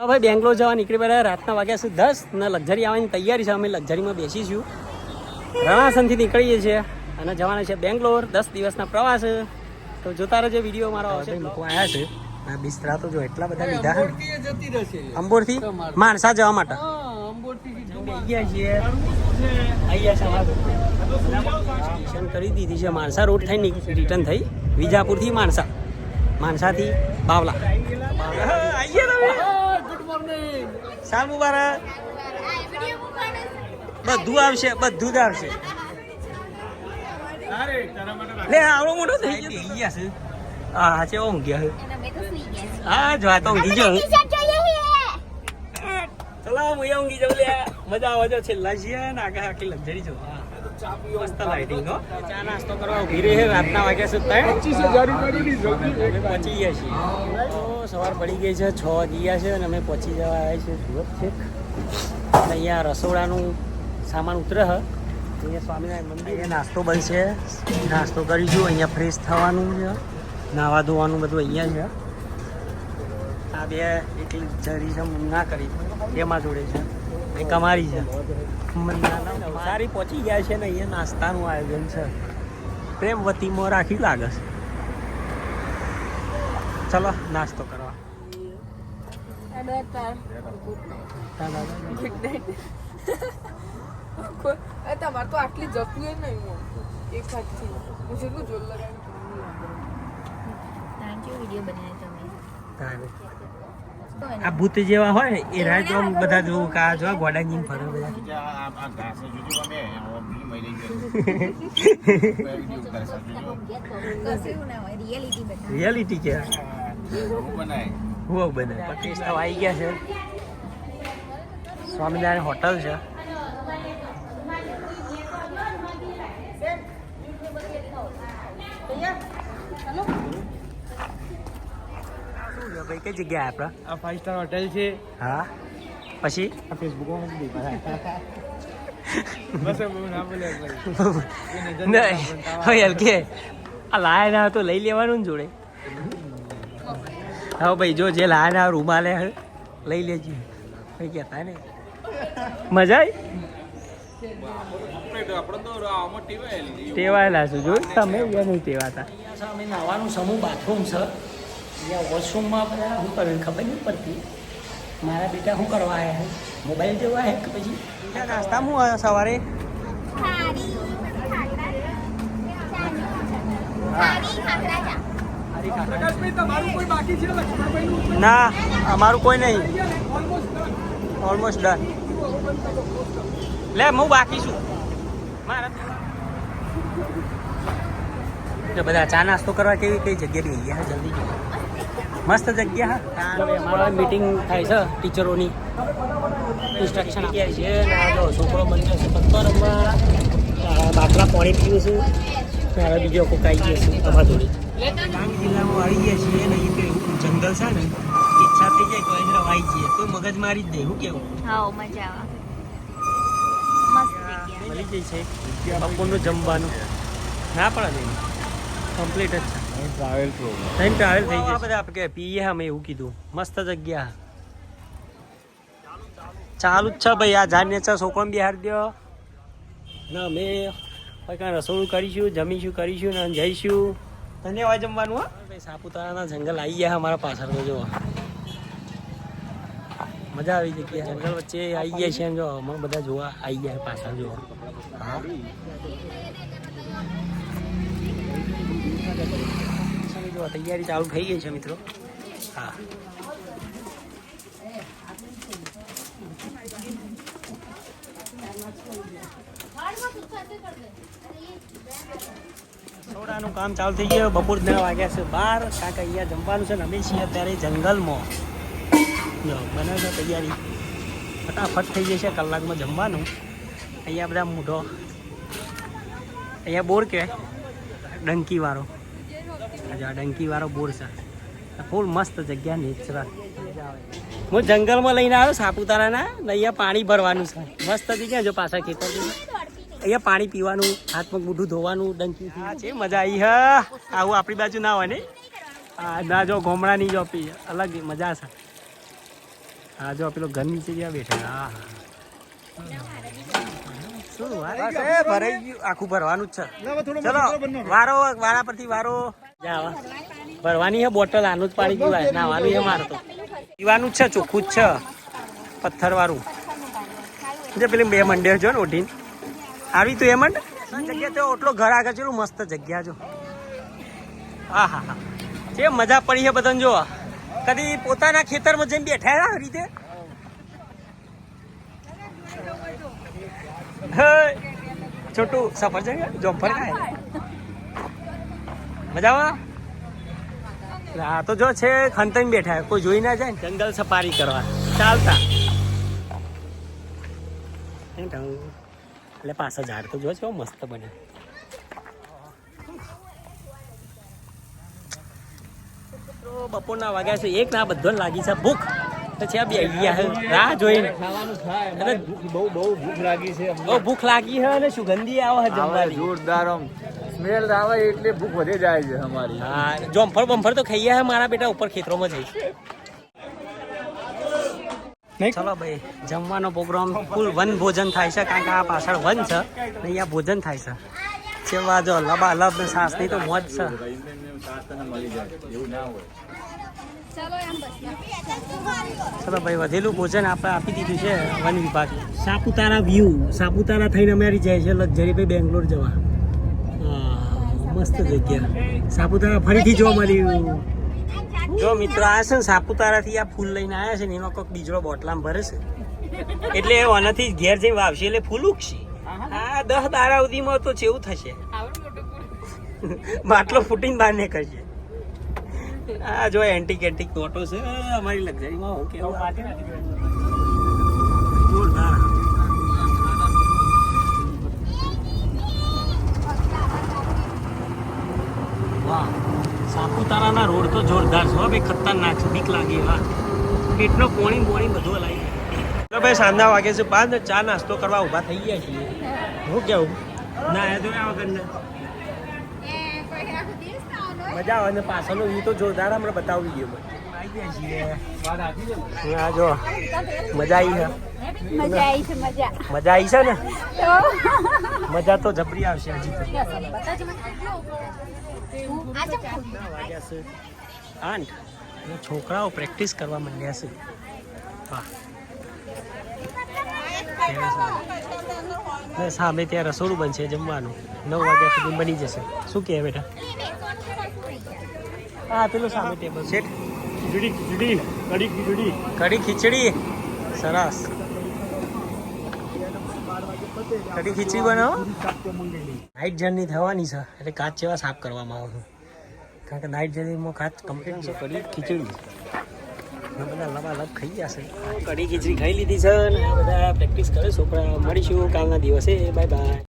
ભાઈ બેંગ્લોર જવા નીકળી પડ્યા રાતના વાગ્યા છે દસ ને લક્ઝરી આવવાની તૈયારી છે. અમે લક્ઝરીમાં બેસીશું રણાસનથી નીકળીએ છીએ અને જવાના છે બેંગ્લોર. દસ દિવસના પ્રવાસ તો જોતા રહેજો વીડિયો મારો આવશે. લોકો આવ્યા છે. આ બિસ્તરા તો જો એટલા બધા લીધા છે અંબોરથી માણસા જવા માટે. સ્ટેશન કરી દીધી છે માણસા. રોડ થઈ રિટર્ન થઈ. વિજાપુરથી માણસા. માણસાથી બાવલા. બાવલા. સાલ મુબારક. બધું આવશે બધું જ આવશે. લે આવડો મોટો થઈ ગયો થઈ ગયા છે હા હાચે ઊંઘ ગયા છે. હા જો આ તો ઊંઘી ગયો. ચલો હું ઊંઘી જાઉં લે. મજા આવે છે છેલ્લા છીએ ને આગળ આખી લક્ઝરી જો હા. મસ્ત લાઇટિંગ હો. ચા નાસ્તો કરવા ઊભી રહી છે રાતના વાગ્યા છે ત્રણ અમે પહોંચી ગયા છીએ. તો સવાર પડી ગઈ છે છ વાગી ગયા છે અને અમે પહોંચી જવા આવ્યા છીએ સુરત છેક. અને અહીંયા રસોડાનું સામાન ઉતરે છે. અહીંયા સ્વામિનારાયણ મંદિર. અહીંયા નાસ્તો બનશે. નાસ્તો કરીશું અહીંયા ફ્રેશ થવાનું છે. નાવા ધોવાનું બધું અહીંયા છે. આ બે એટલી જરી છે ના કરી. એમાં જોડે છે. એક અમારી છે. સારી પહોંચી ગયા છે ને અહીંયા નાસ્તાનું આયોજન છે. પ્રેમવતીમાં રાખી લાગે છે. ચલો નાસ્તો કરવા. તમારે તો આટલી જતું નહીં ને અહીંયા એક હાથથી હું જેટલું જોર બનાવી તારે. આ ભૂત જેવા હોય ને એ રાત આમ બધા જોવું કા જોવા ગોડા ગોડાજી ફરે બધા. રિયાલિટી કે હું બને પચીસ આવી ગયા છે. સ્વામિનારાયણ હોટલ છે શું છે ભાઈ કઈ જગ્યાએ આપણે આ ફાઈવ સ્ટાર હોટેલ છે. હા. પછી? ફેસબુક ભાઈ. હવે હલકે આ લાયા ના તો લઈ લેવાનું ને જોડે. હા ભાઈ જો જે લાયા ના રૂમાલે લઈ લેજો. કઈ કહેતા ને. મજા આવી? ટેવાયેલા છું. જો તમે? નહીં ટેવાતા. અમે નાવાનું સમૂહ બાથરૂમ છે. અહીંયા વોશરૂમમાં બધા શું કરે ખબર નહીં પડતી. મારા બેટા શું કરવા આવ્યા મોબાઈલ જોવા હે કે પછી? નાસ્તા હું આવ્યા સવારે? ના અમારું કોઈ નહીં. ઓલમોસ્ટ ડન લે હું બાકી છું. મારા બધા ચા નાસ્તો કરવા કેવી કઈ જગ્યા બેસી ગયા? જલ્દી જો મસ્ત જગ્યા હા. મીટિંગ થાય છે ટીચરોની. ઇન્સ્ટ્રક્શન આપ્યા છે. આ જો છોકરો બન્યો છે પત્તો રમવા. બાટલા પાણી પીવું છું. ત્યારે બીજો કોક આવી ગયો છે અમારા જોડે ડાંગ જિલ્લામાં આવી ગયા છીએ ને એ પેલું જંગલ છે ને ઈચ્છા થઈ જાય તો અહીં આવી જઈએ તો મગજ મારી જ દે હું કેવું? હા મજા આવે. મળી જાય છે. બપોરનું જમવાનું. ના પડે કમ્પ્લીટ જ છે. ટ્રાવેલ પ્રો ટાઈમ ટ્રાવેલ થઈ જાય બધા આપણે કે પીએ મેં એવું કીધું. મસ્ત જગ્યા ચાલુ જ છે ભાઈ આ જાણ છે છોકરો બિહાર દો ના મેં કોઈ રસોડું કરીશું જમીશું કરીશું ને જઈશું. તને ધન્યવાદ જમવાનું હા? ભાઈ સાપુતારાના જંગલ આવી ગયા અમારા પાછળ તો જો મજા આવી જગ્યા જંગલ વચ્ચે આવી ગયા છે જો અમે બધા જોવા આવી ગયા પાછળ જો હા. જો તૈયારી ચાલુ થઈ ગઈ છે મિત્રો. હા. સોડાનું કામ ચાલુ થઈ ગયું. બપોર ના વાગ્યા છે, બાર. કાંક અહીંયા જમવાનું છે ને અમે છીએ અત્યારે જંગલમાં. જો બને છે તૈયારી. ફટાફટ થઈ જશે કલાકમાં જમવાનું. અહીંયા બધા મૂઢો. અહીંયા બોર કે ડંકી વાળો આ ડંકી વાળો બોર છે. ફૂલ મસ્ત જગ્યા નેચરલ હું જંગલમાં લઈને આવ્યો સાપુતારાના ને અહીંયા પાણી ભરવાનું છે. મસ્ત જગ્યા ગયા જો પાછા ખેતર અહીંયા પાણી પીવાનું હાથમાં બુઢું ધોવાનું ડંકી છે મજા આવી હ. આવું આપણી બાજુ ના હોય ને. હા ના જો ગોમડાની જો પી અલગ મજા છે. હા જો પેલો ઘર નીચે ગયા બેઠા. હા શું ભરાઈ ગયું. આખું ભરવાનું જ છે. ચલો વારો વારા પરથી વારો. જા આવા. ભરવાની છે બોટલ, આનું જ પાડી હોય. નાવાનું છે મારે તો. પીવાનું છે, ચોખ્ખું જ છે. પથ્થર વાળું જે પેલી બે મંડે જો ને ઓઢીને આવી તું એ મંડ? જગ્યા તો ઓટલો ઘર આગળ છે મસ્ત જગ્યા જો. હા હા હા. જે મજા પડી છે બધાને જો કદી પોતાના ખેતરમાં જઈને બેઠા રીતે? હે, છોટું સફર છે? જોફર ખાય મજામાં? હા તો જો છે ખંતન બેઠા કોઈ જોઈ ના જાય જંગલ સફારી કરવા. ચાલતા. એટલે પાછા ઝાડ તો જો છે મસ્ત બને. બપોરના વાગ્યા છે. એક ના બધો લાગી છે ભૂખ. તો છે બે ગયા રાહ જોઈને. અને બહુ બહુ ભૂખ લાગી છે બહુ ભૂખ લાગી છે અને સુગંધી આવે છે જમવાની. જોરદાર આમ. સ્મેલ આવે એટલે ભૂખ વધી જાય છે અમારી. હા જોમફળ બમફળ તો ખાઈ ગયા મારા બેટા ઉપર ખેતરોમાં જઈશ. ચલો ભાઈ જમવાનો પ્રોગ્રામ ફૂલ વન ભોજન થાય છે કારણ કે આ પાછળ વન છે ને અહીંયા ભોજન થાય છે. સેવા જો લબા લબ ને સાસની તો મોજ છે. મળી જાય એવું ના હોય ચલો ભાઈ વધેલું ભોજન આપણે આપી દીધું છે વન વિભાગ. સાપુતારા વ્યૂ સાપુતારા થઈને અમારી જાય છે લક્ઝરી ભાઈ બેંગ્લોર જવા. હા, મસ્ત જગ્યા. સાપુતારા ફરીથી જોવા મળ્યું. જો મિત્રો આ છે ને સાપુતારાથી આ ફૂલ લઈને આવ્યા છે ને એનો કોઈક બીજડો બોટલામાં ભરે છે. એટલે એ આનાથી ઘેર જઈને વાવશે એટલે ફૂલ ઉગશે. હા દસ દાડા સુધીમાં તો જેવું થશે. બાટલો ફૂટીને બહાર નીકળશે. આ જો એન્ટિક એન્ટિક નોટો છે. અમારી લક્ઝરીમાં હું કેવું? સાપુતારાના રોડ તો જોરદાર છે હો ભાઈ ખતરનાક છે બીક લાગે હા પેટનો પોણી બોણી બધું લાગી તો ભાઈ સાંજના વાગે છે પાંચ ને ચા નાસ્તો કરવા ઊભા થઈ ગયા છીએ. હું કેવું? ના એ તો આ વગર ના મજા આવે ને પાછળનો વ્યૂ તો જોરદાર હમણાં બતાવી ગયો છીએ હા જો મજા આવી છે મજા આવી છે મજા મજા આવી છે ને તો મજા તો જબરી આવશે હજી તો આજે વાગ્યા છે આઠ અને છોકરાઓ પ્રેક્ટિસ કરવા માંડ્યા છે વાહ ને સામે ત્યાં રસોડું બનશે જમવાનું નવ વાગ્યા સુધી બની જશે શું કહે બેટા હા પેલું સામે ટેબલ સેટ ખીચડી ખીચડી કડી ખીચડી. કઢી ખીચડી? સરસ. કઢી ખીચડી બનાવો? નાઇટ જર્ની થવાની છે, એટલે કાચ જેવા સાફ કરવામાં આવું કારણ કે નાઇટ જર્નીમાં કાચ કમ્પ્લીટ છે, કઢી ખીચડી. બધા લવા લબ ખાઈ છે. કઢી ખીચડી ખાઈ લીધી છે, અને બધા પ્રેક્ટિસ કરે છોકરા મળીશું કાલના દિવસે. Bye bye